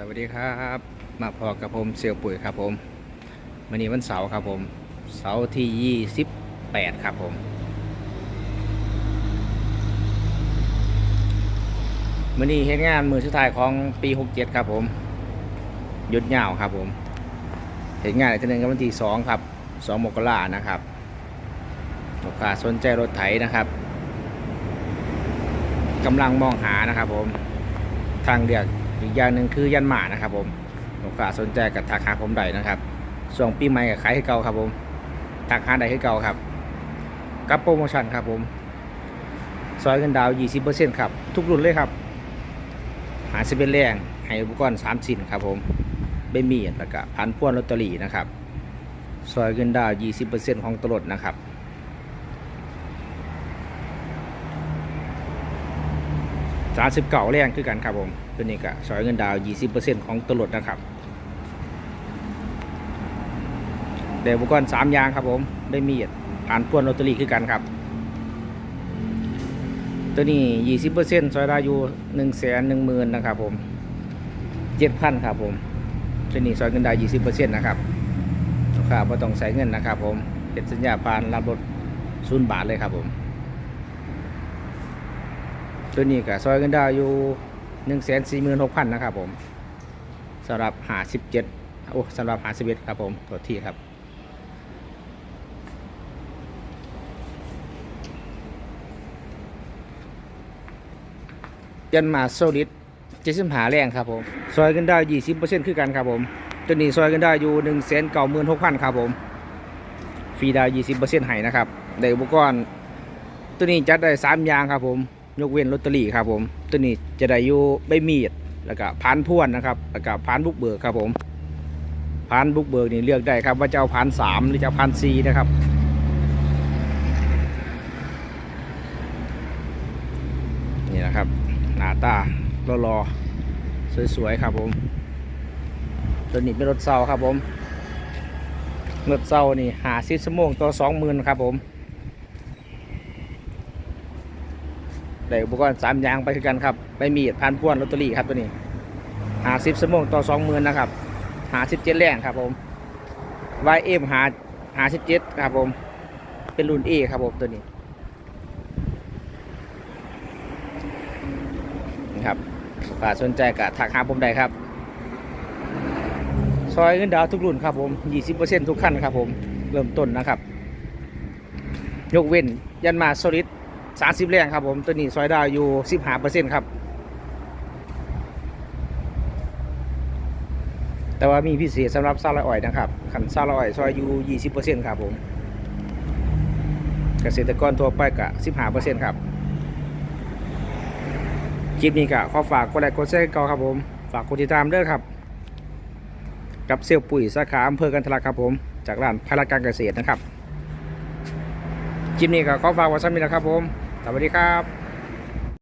สวัสดีครับ มาพอกับผมเซียวปุ๋ยครับผมวันนี้วันเสาร์ครับผม เสาร์ที่ 28 ครับผม วันนี้เฮ็ดงานมือสุดท้ายของปี 67 ครับผมหยุดยาวครับผมเฮ็ดงานอีกทีหนึงกันวันที่ 2 ครับ 2 มกรานะครับลูกค้าสนใจรถไถนะครับกำลังมองหานะครับผม ทางเลือก อีกอย่างหนึ่งคือยันหมานะครับผมลูกค้าสนใจกับทักหาผมได้นะครับส่วงปีใหม่กับขายให้เก่าครับผมทักหาได้ให้เก่าครับกับโปรโมชั่นครับผมซอยเงินดาว 20%ครับ ทุกรุ่นเลยครับ หาสิเป็นแรงให้อุปกรณ์3ชิ้นครับผมเบมีแล้วก็พันพ่วนลอตเตอรี่นะครับ ซอยเงินดาว 20%ของตลดนะครับ สามสิบเก่าแรงคือกันครับผมตัวนี้ก็สอยเงินดาว20%ของตลดนะครับเดี๋ยวอุปกรณ์สามยางครับผมได้มีดผ่านพวนลอตเตอรี่คือกันครับ ตัวนี้20%ซอยดาวอยู่1 1 0 0 0 0นะครับผม7,000ครับผมตัวนี้ซอยเงินดาว20%นะครับลูกค้าไม่ต้องใส่เงินนะครับผมเป็นสัญญาผ่านรับรถศูนย์บาทเลยครับผม ตัวนี้ก็ซอยกันดาวอยู่หนึ่งแสนสี่หมื่นหกพันนะครับผมสำหรับหาสิบเจ็ดโอ้สำหรับหาสิบเอ็ดครับผมตัวที่ครับยันมาโซลิดเจ็ดสิบหาแรงครับผมซอยกันได้ยี่สิบเปอร์เซ็นต์คือกันครับผมตัวนี้ซอยกันได้อยู่หนึ่งแสนเก้าหมื่นหกพันครับผมฟรีได้ยี่สิบเปอร์เซ็นต์ให้นะครับได้อุปกรณ์ตัวนี้จัดได้สามอย่างครับผม ยกเว้นลอตเตอรี่ครับผม ตัวนี้จะได้อยู่ใบมีดแล้วก็พานพ่วนนะครับแล้วก็พานบุกเบิกครับผมพานบุกเบิกนี่เลือกได้ครับ ว่าจะเอาพานสามหรือจะเอาพานสี่นะครับนี่นะครับ หน้าตารอๆสวยๆครับผม ตัวนี้เป็นรถเซาครับผมรถเซานี่หาซิสโมงตัวสองหมื่นครับผม ได้อุปกรณ์สามอย่างไปคือกันครับใบมีดพันพ่วนลอตเตอรี่ครับตัวนี้หาสิบสมงต่อสองหมื่นนะครับหาสิบเจ็ดแรงครับผม YM หาหาสิบเจ็ดครับผม เป็นรุ่น A ครับผมตัวนี้นะครับลูกสนใจกับถักหาผมได้ครับ ซอยเงินดาวทุกรุ่นครับผม20%ทุกขั้นครับผม เริ่มต้นนะครับ ยกเว้นยันมาโซลิด สามสิบแรงครับผมตัวนี้ซอยดาวอยู่สิบห้าเปอร์เซ็นต์ครับ แต่ว่ามีพิเศษสำหรับซาลาอ่อยนะครับขันซาลาอ่อยซอยอยู่ยี่สิบเปอร์เซ็นต์ครับผมเกษตรกรทั่วไปกะสิบห้าเปอร์เซ็นต์ครับคลิปนี้กะขอฝากกดไลค์กดแชร์ก่าครับผมฝากกดติดตามด้วยครับ กับเซลปุ๋ยสาขาอำเภอกันทลักครับผม จากร้านพลักการเกษตรนะครับคลิปนี้ก็ขอฝากไว้สักนิดนะครับผม สวัสดีครับ